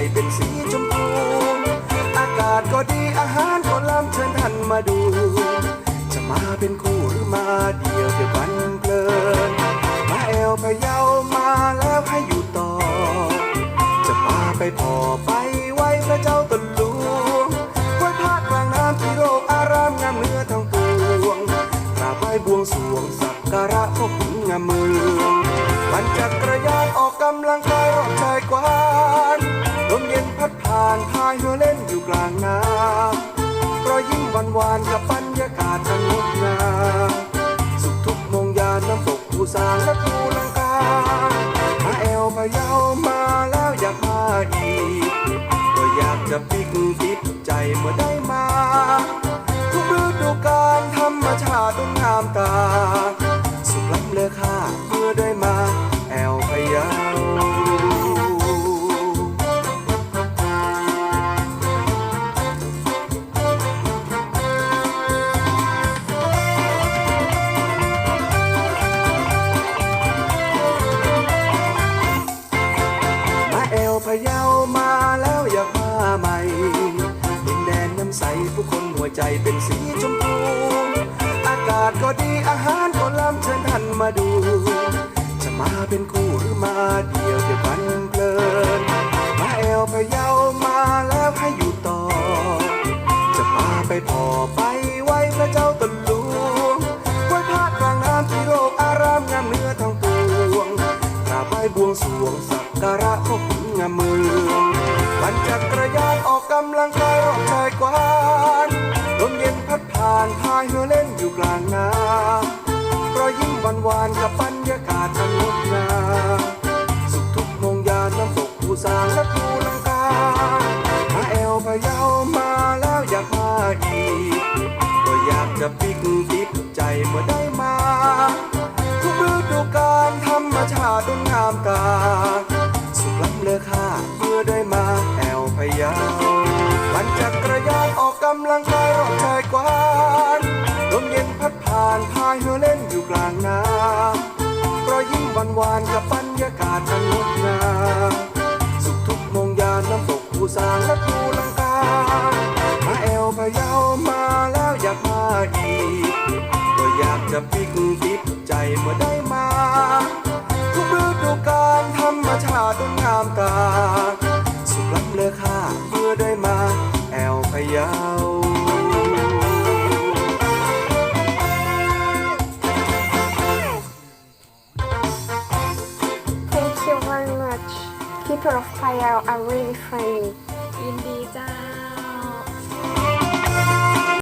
ใจเป็นสีชมพู อากาศก็ดีอาหารก็ล้ำเชิญท่านมาดู จะมาเป็นคู่หรือมาเดียวเดียวกันเพลิน มาแอวพะเยามาแล้วให้อยู่ต่อ จะพาไปพอไปไว้พระเจ้าตนหลวงไว้ภาคกลางน้ำที่โลกอารามงามเนื้อทั้งปวงกราบไหว้บวงส วานหวานๆกับบรรยากาศอันงดงามสุขทุกโมงยานน้ำตกภูสางและภูลังกามาแอวพะเยามาแล้วอยากมาอีก ก็อยากจะปิกติดใจเมื่อได้มา ทุกฤดูกาลธรรมชาติงงามตา ใจเป็นสีชมพู อากาศก็ดีอาหารก็ล้ำเชิญท่านมาดู จะมาเป็นคู่หรือมาเดียวเดียวกันเพลิน มาแอวพะเยามาแล้วให้อยู่ต่อ จะพาไปพอไปไว้พระเจ้าตนหลวงไว้ภาคกลางน้ำที่โลกอารามงามเนื้อทั้งปวงกราบไหว้บวงสรวงสักการะพ่อขุนงามเมืองปั่นจักรยานออกกำลังกายรอบชายกว้า รมชาติงงามตาสุขล้ำเลือค่าเมื่อได้มาแอวพยาวันจักรยานออกกำลังกายรอบชายกว้านลมเย็นพัดผ่านพายเรือเล่นอยู่กลางน้ำรอยยิ้มหวานหวานๆกับบรรยากาศ ชาติงงามตาสุขล้ำเลอค่าเมื่อได้มา แอวพะเยา Thank you very much. People of Payao are really friendly. ยินดีจ้า